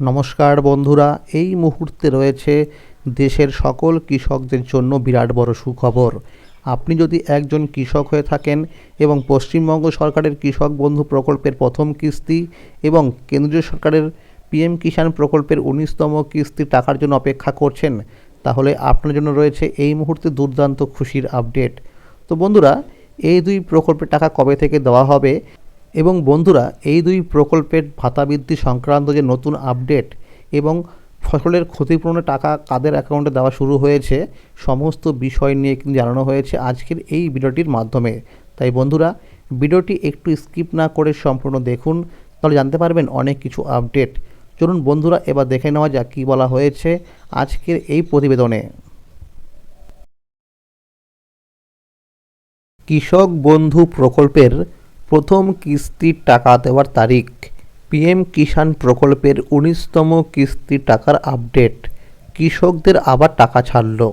নমস্কার বন্ধুরা, এই মুহূর্তে রয়েছে দেশের সকল কৃষকদের জন্য বিরাট বড় সুখবর। আপনি যদি একজন কৃষক হয়ে থাকেন এবং পশ্চিমবঙ্গ সরকারের কৃষক বন্ধু প্রকল্পের প্রথম কিস্তি এবং কেন্দ্রীয় সরকারের পিএম কিষাণ প্রকল্পের উনিশতম কিস্তির টাকার জন্য অপেক্ষা করছেন, তাহলে আপনার জন্য রয়েছে এই মুহূর্তে দুর্দান্ত খুশির আপডেট। তো বন্ধুরা, এই দুই প্রকল্পের টাকা কবে থেকে দেওয়া হবে? এবং বন্ধুরা, এই দুই প্রকল্পের ভাতা বৃদ্ধি সংক্রান্ত যে নতুন আপডেট এবং ফসলের ক্ষতিপূরণের টাকা কাদের অ্যাকাউন্টে দেওয়া শুরু হয়েছে, সমস্ত বিষয় নিয়ে কিন্তু জানানো হয়েছে আজকের এই ভিডিওটির মাধ্যমে। তাই বন্ধুরা, ভিডিওটি একটু স্কিপ না করে সম্পূর্ণ দেখুন, তাহলে জানতে পারবেন অনেক কিছু আপডেট। চলুন বন্ধুরা, এবার দেখে নেওয়া যাক কী বলা হয়েছে আজকের এই প্রতিবেদনে। কৃষক বন্ধু প্রকল্পের প্রথম কিস্তির টাকা দেওয়ার তারিখ। পিএম কিষাণ প্রকল্পের উনিশতম কিস্তির টাকার আপডেট। কৃষকদের আবার টাকা ছাড়ল।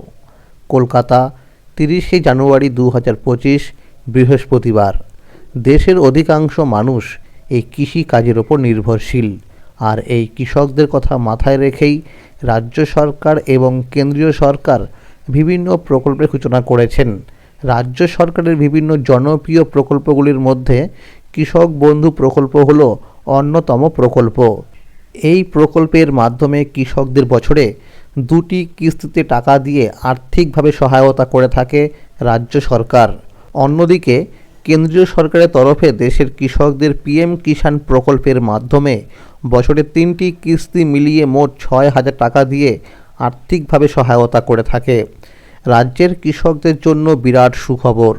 কলকাতা, তিরিশে জানুয়ারি দু হাজার পঁচিশ, বৃহস্পতিবার। দেশের অধিকাংশ মানুষ এই কৃষি কাজের ওপর নির্ভরশীল। আর এই কৃষকদের কথা মাথায় রেখেই রাজ্য সরকার এবং কেন্দ্রীয় সরকার বিভিন্ন প্রকল্পের সূচনা করেছেন। রাজ্য সরকারের বিভিন্ন জনপ্রিয় প্রকল্পগুলির মধ্যে কৃষক বন্ধু প্রকল্প হল অন্যতম প্রকল্প। এই প্রকল্পের মাধ্যমে কৃষকদের বছরে দুটি কিস্তিতে টাকা দিয়ে আর্থিকভাবে সহায়তা করে থাকে রাজ্য সরকার। অন্যদিকে, কেন্দ্রীয় সরকারের তরফে দেশের কৃষকদের পিএম কিষাণ প্রকল্পের মাধ্যমে বছরে তিনটি কিস্তি মিলিয়ে মোট ছয় হাজার টাকা দিয়ে আর্থিকভাবে সহায়তা করে থাকে। রাজ্যের কৃষকদের জন্য বিরাট সুখবর।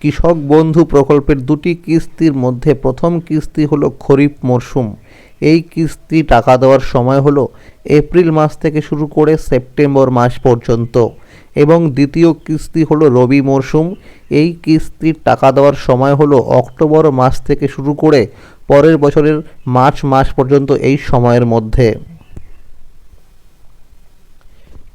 কৃষক বন্ধু প্রকল্পের দুটি কিস্তির মধ্যে প্রথম কিস্তি হলো খরিফ মরশুম এই কিস্তি টাকা দেওয়ার সময় হলো এপ্রিল মাস থেকে শুরু করে সেপ্টেম্বর মাস পর্যন্ত। এবং দ্বিতীয় কিস্তি হলো রবি মরশুম এই কিস্তির টাকা দেওয়ার সময় হলো অক্টোবর মাস থেকে শুরু করে পরের বছরের মার্চ মাস পর্যন্ত এই সময়ের মধ্যে।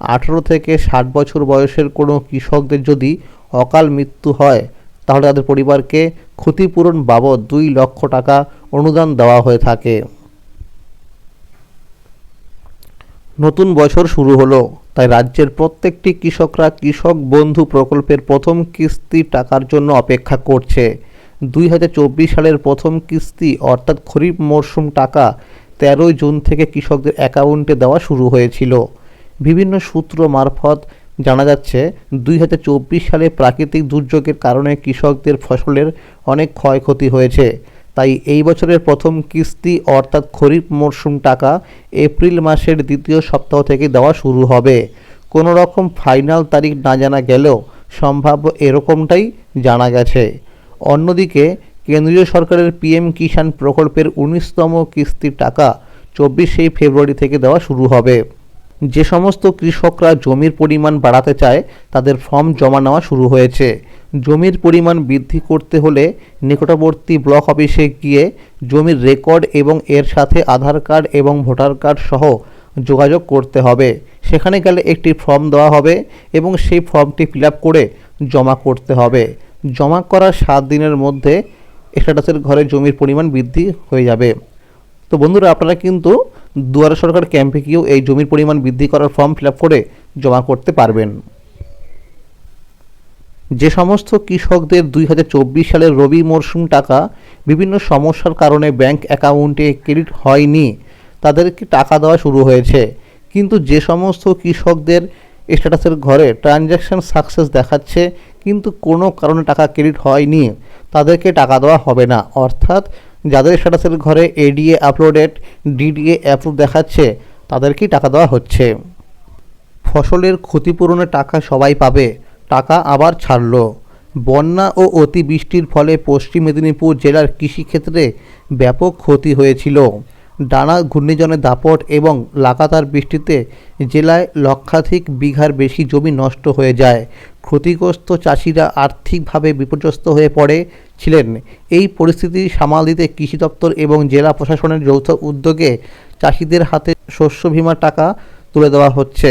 আঠেরো থেকে ষাট বছর বয়সের কোনো কৃষকদের যদি অকাল মৃত্যু হয়, তাহলে তাদের পরিবারকে ক্ষতিপূরণ বাবদ দুই লক্ষ টাকা অনুদান দেওয়া হয়ে থাকে। নতুন বছর শুরু হলো, তাই রাজ্যের প্রত্যেকটি কৃষকরা কৃষক বন্ধু প্রকল্পের প্রথম কিস্তি টাকার জন্য অপেক্ষা করছে। দুই হাজার চব্বিশ সালের প্রথম কিস্তি, অর্থাৎ খরিফ মরশুম টাকা, তেরোই জুন থেকে কৃষকদের অ্যাকাউন্টে দেওয়া শুরু হয়েছিল। বিভিন্ন সূত্র মারফত জানা যাচ্ছে, দুই হাজার চব্বিশ সালে প্রাকৃতিক দুর্যোগের কারণে কৃষকদের ফসলের অনেক ক্ষয়ক্ষতি হয়েছে। তাই এই বছরের প্রথম কিস্তি অর্থাৎ খরিফ মরশুম টাকা এপ্রিল মাসের দ্বিতীয় সপ্তাহ থেকে দেওয়া শুরু হবে। কোনো রকম ফাইনাল তারিখ না জানা গেলেও সম্ভাব্য এরকমটাই জানা গেছে। অন্যদিকে, কেন্দ্রীয় সরকারের পিএম কিষাণ প্রকল্পের উনিশতম কিস্তির টাকা চব্বিশে ফেব্রুয়ারি থেকে দেওয়া শুরু হবে। যে সমস্ত কৃষকরা জমির পরিমাণ বাড়াতে চায়, তাদের ফর্ম জমা নেওয়া শুরু হয়েছে। জমির পরিমাণ বৃদ্ধি করতে হলে নিকটবর্তী ব্লক অফিসে গিয়ে জমির রেকর্ড এবং এর সাথে আধার কার্ড এবং ভোটার কার্ড সহ যোগাযোগ করতে হবে। সেখানে গেলে একটি ফর্ম দেওয়া হবে এবং সেই ফর্মটি ফিল করে জমা করতে হবে। জমা করার সাত দিনের মধ্যে স্ট্যাটাসের ঘরে জমির পরিমাণ বৃদ্ধি হয়ে যাবে। তো বন্ধুরা, আপনারা কিন্তু দুয়ারে সরকার ক্যাম্পে গিয়েও এই জমির পরিমাণ বৃদ্ধি করার ফর্ম ফিল করে জমা করতে পারবেন। যে সমস্ত কৃষকদের দুই হাজার চব্বিশ সালের রবি মরশুম টাকা বিভিন্ন সমস্যার কারণে ব্যাংক অ্যাকাউন্টে ক্রেডিট হয়নি, তাদেরকে টাকা দেওয়া শুরু হয়েছে। কিন্তু যে সমস্ত কৃষকদের স্ট্যাটাসের ঘরে ট্রানজ্যাকশান সাকসেস দেখাচ্ছে, কিন্তু কোনো কারণে টাকা ক্রেডিট হয়নি, তাদেরকে টাকা দেওয়া হবে না। অর্থাৎ যাদের স্ট্যাটাসের ঘরে এডিএ আপলোডেড ডিডিএ অ্যাপ্রুভ দেখাচ্ছে, তাদেরকেই টাকা দেওয়া হচ্ছে। ফসলের ক্ষতিপূরণের টাকা সবাই পাবে, টাকা আবার ছাড়ল। বন্যা ও অতিবৃষ্টির ফলে পশ্চিম মেদিনীপুর জেলার কৃষিক্ষেত্রে ব্যাপক ক্ষতি হয়েছিল। ডানা ঘূর্ণিঝড়ের দাপট এবং লাগাতার বৃষ্টিতে জেলায় লক্ষাধিক বিঘার বেশি জমি নষ্ট হয়ে যায়। ক্ষতিগ্রস্ত চাষিরা আর্থিকভাবে বিপর্যস্ত হয়ে পড়ে ছিলেন। এই পরিস্থিতি সামাল দিতে কৃষি দপ্তর এবং জেলা প্রশাসনের যৌথ উদ্যোগে চাষিদের হাতে শস্য বিমার টাকা তুলে দেওয়া হচ্ছে।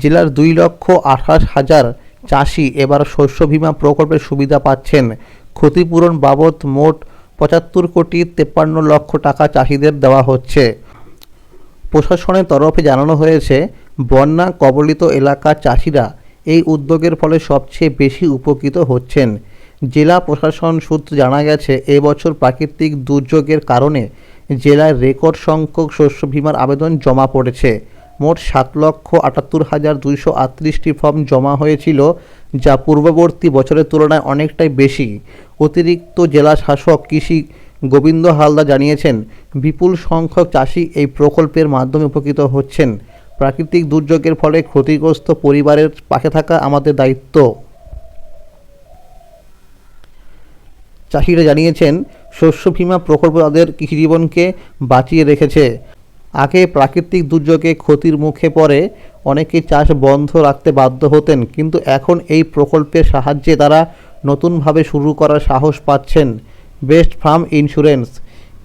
জেলার দুই লক্ষ আঠাশ হাজার চাষি এবার শস্য বিমা প্রকল্পের সুবিধা পাচ্ছেন। ক্ষতিপূরণ বাবদ মোট পঁচাত্তর কোটি তেপ্পান্ন লক্ষ টাকা চাষিদের দেওয়া হচ্ছে। প্রশাসনের তরফে জানানো হয়েছে, বন্যা কবলিত এলাকার চাষিরা এই উদ্যোগের ফলে সবচেয়ে বেশি উপকৃত হচ্ছেন। জেলা প্রশাসন সূত্রে জানা গেছে, এবছর প্রাকৃতিক দুর্যোগের কারণে জেলায় রেকর্ড সংখ্যক শস্য বিমার আবেদন জমা পড়েছে। মোট সাত লক্ষ আটাত্তর হাজার দুইশো আটত্রিশটি ফর্ম জমা হয়েছিল, যা পূর্ববর্তী বছরের তুলনায় অনেকটাই বেশি। অতিরিক্ত জেলা শাসক কৃষি গোবিন্দ হালদা জানিয়েছেন, বিপুল সংখ্যক চাষি এই প্রকল্পের মাধ্যমে উপকৃত হচ্ছেন। প্রাকৃতিক দুর্যোগের ফলে ক্ষতিগ্রস্ত পরিবারের পাশে থাকা আমাদের দায়িত্ব। চাষিরা জানিয়েছেন, শস্য বীমা প্রকল্প তাদের কৃষিজীবনকে বাঁচিয়ে রেখেছে। আগে প্রাকৃতিক দুর্যোগে ক্ষতির মুখে পড়ে অনেকে চাষ বন্ধ রাখতে বাধ্য হতেন, কিন্তু এখন এই প্রকল্পের সাহায্যে তারা নতুনভাবে শুরু করার সাহস পাচ্ছেন। Best farm insurance,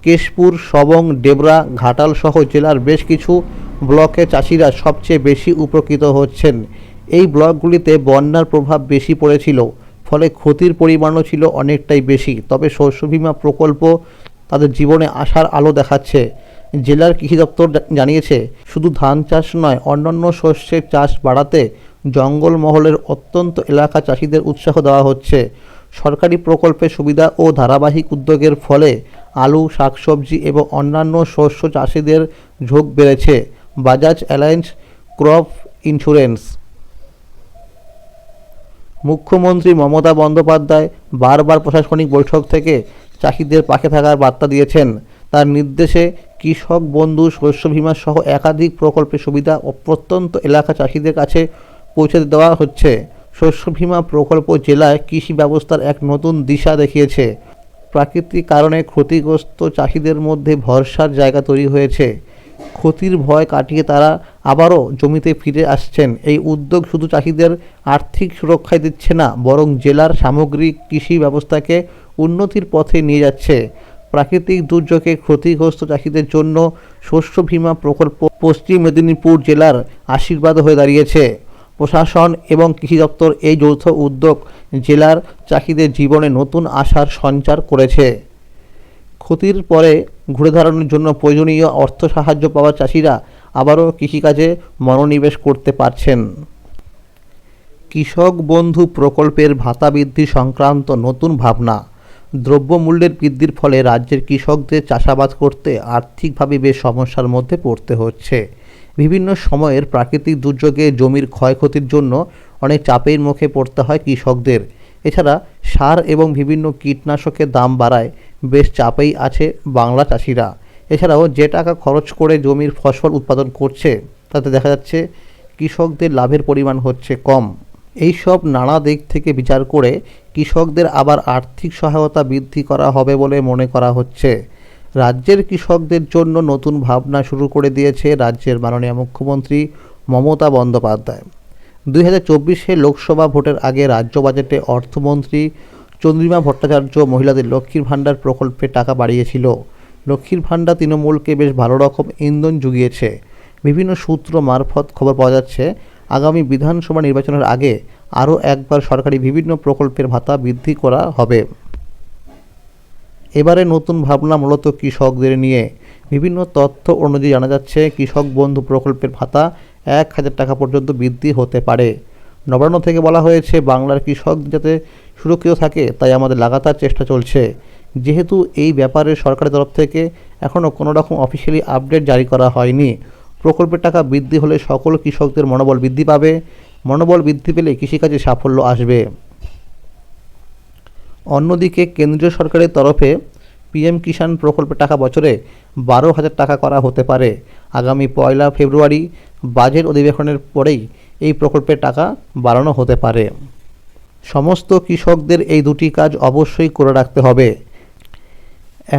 Keshpur, Sabang, Debra, Ghatal সহ জেলার বেশ কিছু ব্লকে চাষিরা সবচেয়ে বেশি উপকৃত হচ্ছেন। এই ব্লকগুলিতে বন্যার প্রভাব বেশি পড়েছিল, ফলে ক্ষতির পরিমাণও ছিল অনেকটাই বেশি। তবে শস্য বিমা প্রকল্প তাদের জীবনে আশার আলো দেখাচ্ছে। জেলার কৃষি দপ্তর জানিয়েছে, শুধু ধান চাষ নয়, অন্যান্য শস্যের চাষ বাড়াতে জঙ্গলমহলের অত্যন্ত এলাকা চাষিদের উৎসাহ দেওয়া হচ্ছে। সরকারি প্রকল্পের সুবিধা ও ধারাবাহিক উদ্যোগের ফলে আলু, শাকসবজি এবং অন্যান্য শস্য চাষিদের ঝোঁক বেড়েছে। Bajaj Allianz crop insurance. মুখ্যমন্ত্রী মমতা বন্দ্যোপাধ্যায় বারবার প্রশাসনিক বৈঠক থেকে চাষিদের পাশে থাকার বার্তা দিয়েছেন। তার নির্দেশে কৃষক বন্ধু শস্য বীমা সহ একাধিক প্রকল্পের সুবিধা প্রত্যন্ত এলাকা চাষিদের কাছে পৌঁছে দেওয়া হচ্ছে। শস্য বীমা প্রকল্প জেলায় কৃষি ব্যবস্থার এক নতুন দিশা দেখিয়েছে। প্রাকৃতিক কারণে ক্ষতিগ্রস্ত চাষিদের মধ্যে ভরসার জায়গা তৈরি হয়েছে। ক্ষতির ভয় কাটিয়ে তারা আবারও জমিতে ফিরে আসছেন। এই উদ্যোগ শুধু চাষিদের আর্থিক সুরক্ষায় দিচ্ছে না, বরং জেলার সামগ্রিক কৃষি ব্যবস্থাকে উন্নতির পথে নিয়ে যাচ্ছে। প্রাকৃতিক দুর্যোগে ক্ষতিগ্রস্ত চাষিদের জন্য শস্য বীমা প্রকল্প পশ্চিম মেদিনীপুর জেলার আশীর্বাদ হয়ে দাঁড়িয়েছে। প্রশাসন এবং কৃষি দপ্তর এই যৌথ উদ্যোগ জেলার চাষিদের জীবনে নতুন আশার সঞ্চার করেছে। ক্ষতির পরে ঘুরে দাঁড়ানোর জন্য প্রয়োজনীয় অর্থ সাহায্য পাওয়া চাষিরা আবারও কৃষিকাজে মনোনিবেশ করতে পারছেন। কৃষক বন্ধু প্রকল্পের ভাতা বৃদ্ধি সংক্রান্ত নতুন ভাবনা। দ্রব্যমূল্যের বৃদ্ধির ফলে রাজ্যের কৃষকদের চাষাবাদ করতে আর্থিকভাবে বেশ সমস্যার মধ্যে পড়তে হচ্ছে। বিভিন্ন সময়ের প্রাকৃতিক দুর্যোগে জমির ক্ষয়ক্ষতির জন্য অনেক চাপের মুখে পড়তে হয় কৃষকদের। এছাড়া সার এবং বিভিন্ন কীটনাশকের দাম বাড়ায় বেশ চাপেই আছে বাংলা চাষিরা। এছাড়াও যে টাকা খরচ করে জমির ফসল উৎপাদন করছে, তাতে দেখা যাচ্ছে কৃষকদের লাভের পরিমাণ হচ্ছে কম। এই সব নানা দিক থেকে বিচার করে কৃষকদের আবার আর্থিক সহায়তা বৃদ্ধি করা হবে বলে মনে করা হচ্ছে। রাজ্যের কৃষকদের জন্য নতুন ভাবনা শুরু করে দিয়েছে রাজ্যের মাননীয় মুখ্যমন্ত্রী মমতা বন্দ্যোপাধ্যায়। দুই হাজার চব্বিশে লোকসভা ভোটের আগে রাজ্য বাজেটে অর্থমন্ত্রী চন্দ্রিমা ভট্টাচার্য মহিলাদের লক্ষ্মীর ভাণ্ডার প্রকল্পে টাকা বাড়িয়েছিল। লক্ষ্মীর ভাণ্ডার তৃণমূলকে বেশ ভালো রকম ইন্ধন জুগিয়েছে। বিভিন্ন সূত্র মারফত খবর পাওয়া যাচ্ছে, আগামী বিধানসভা নির্বাচনের আগে আরও একবার সরকারি বিভিন্ন প্রকল্পের ভাতা বৃদ্ধি করা হবে। এবারে নতুন ভাবনা মূলত কৃষকদের নিয়ে। বিভিন্ন তথ্য অনুযায়ী জানা যাচ্ছে, কৃষক বন্ধু প্রকল্পের ভাতা এক হাজার টাকা পর্যন্ত বৃদ্ধি হতে পারে। নবান্ন থেকে বলা হয়েছে, বাংলার কৃষক যাতে সুরক্ষিত থাকে, তাই আমাদের লাগাতার চেষ্টা চলছে। যেহেতু এই ব্যাপারে সরকারের তরফ থেকে এখনও কোনো রকম অফিসিয়ালি আপডেট জারি করা হয়নি। প্রকল্পের টাকা বৃদ্ধি হলে সকল কৃষকদের মনোবল বৃদ্ধি পাবে। মনোবল বৃদ্ধি পেলে কৃষিকাজে সাফল্য আসবে। অন্যদিকে কেন্দ্রীয় সরকারের তরফে পিএম কিষাণ প্রকল্পের টাকা বছরে বারো হাজার টাকা করা হতে পারে। আগামী পয়লা ফেব্রুয়ারি বাজেট অধিবেশনের পরেই এই প্রকল্পের টাকা বাড়ানো হতে পারে। সমস্ত কৃষকদের এই দুটি কাজ অবশ্যই করে রাখতে হবে।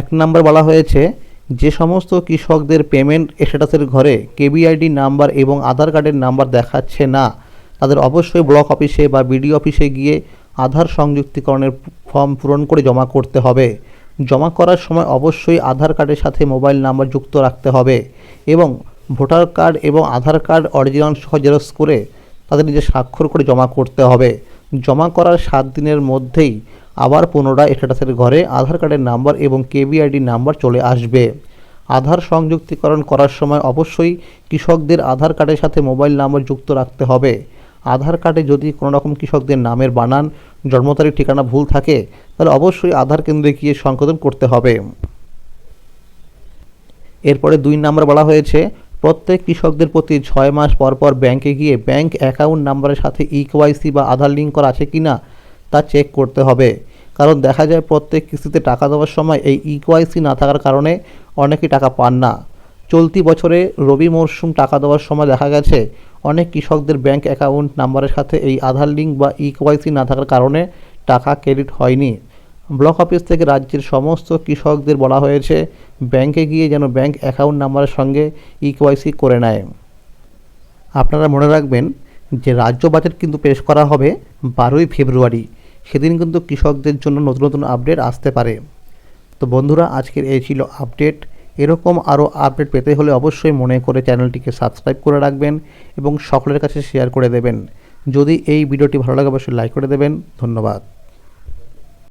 এক নম্বর বলা হয়েছে, যে সমস্ত কৃষকদের পেমেন্ট স্ট্যাটাসের ঘরে কেবিআইডি নাম্বার এবং আধার কার্ডের নাম্বার দেখাচ্ছে না, তাদের অবশ্যই ব্লক অফিসে বা বিডি অফিসে গিয়ে আধার সংযুক্তিকরণের ফর্ম পূরণ করে জমা করতে হবে। জমা করার সময় অবশ্যই আধার কার্ডের সাথে মোবাইল নাম্বার যুক্ত রাখতে হবে এবং ভোটার কার্ড এবং আধার কার্ড অরিজিনাল সহ জেরক্স করে তাদের নিজে স্বাক্ষর করে জমা করতে হবে। জমা করার সাত দিনের মধ্যেই আবার পুনরায় স্ট্যাটাসের ঘরে আধার কার্ডের নাম্বার এবং কেবিআইডি নাম্বার চলে আসবে। আধার সংযুক্তিকরণ করার সময় অবশ্যই কৃষকদের আধার কার্ডের সাথে মোবাইল নাম্বার যুক্ত রাখতে হবে। আধার কার্ডে যদি কোনো রকম কৃষকদের নামের বানান, জন্ম তারিখ, ঠিকানা ভুল থাকে, তাহলে অবশ্যই আধার কেন্দ্রে গিয়ে সংশোধন করতে হবে। এরপরে দুই নাম্বার বলা হয়েছে প্রত্যেক কৃষকদের প্রতি ছয় মাস পর পর ব্যাংকে গিয়ে ব্যাংক অ্যাকাউন্ট নাম্বারের সাথে ইকেওয়াইসি বা আধার লিঙ্ক করা আছে কি না তা চেক করতে হবে। কারণ দেখা যায় প্রত্যেক কিস্তিতে টাকা দেওয়ার সময় এই ইকেওয়াইসি না থাকার কারণে অনেকেই টাকা পান না। চলতি বছরে রবি মরশুম টাকা দেওয়ার সময় দেখা গেছে, অনেক কৃষকদের ব্যাংক অ্যাকাউন্ট নাম্বারের সাথে এই আধার লিঙ্ক বা ইকেওয়াইসি না থাকার কারণে টাকা ক্রেডিট হয়নি। ব্লক অফিস থেকে রাজ্যের সমস্ত কৃষকদের বলা হয়েছে, ব্যাংকে গিয়ে যেন ব্যাংক অ্যাকাউন্ট নাম্বারের সঙ্গে ইকেওয়াইসি করে নেয়। আপনারা মনে রাখবেন যে রাজ্য বাজেট কিন্তু পেশ করা হবে বারোই ফেব্রুয়ারি। সেদিন কিন্তু কৃষকদের জন্য নতুন নতুন আপডেট আসতে পারে। তো বন্ধুরা, আজকের এই ছিল আপডেট। এরকম আরও আপডেট পেতে হলে অবশ্যই মনে করে চ্যানেলটিকে সাবস্ক্রাইব করে রাখবেন এবং সকলের কাছে শেয়ার করে দেবেন। যদি এই ভিডিওটি ভালো লাগে, অবশ্যই লাইক করে দেবেন। ধন্যবাদ।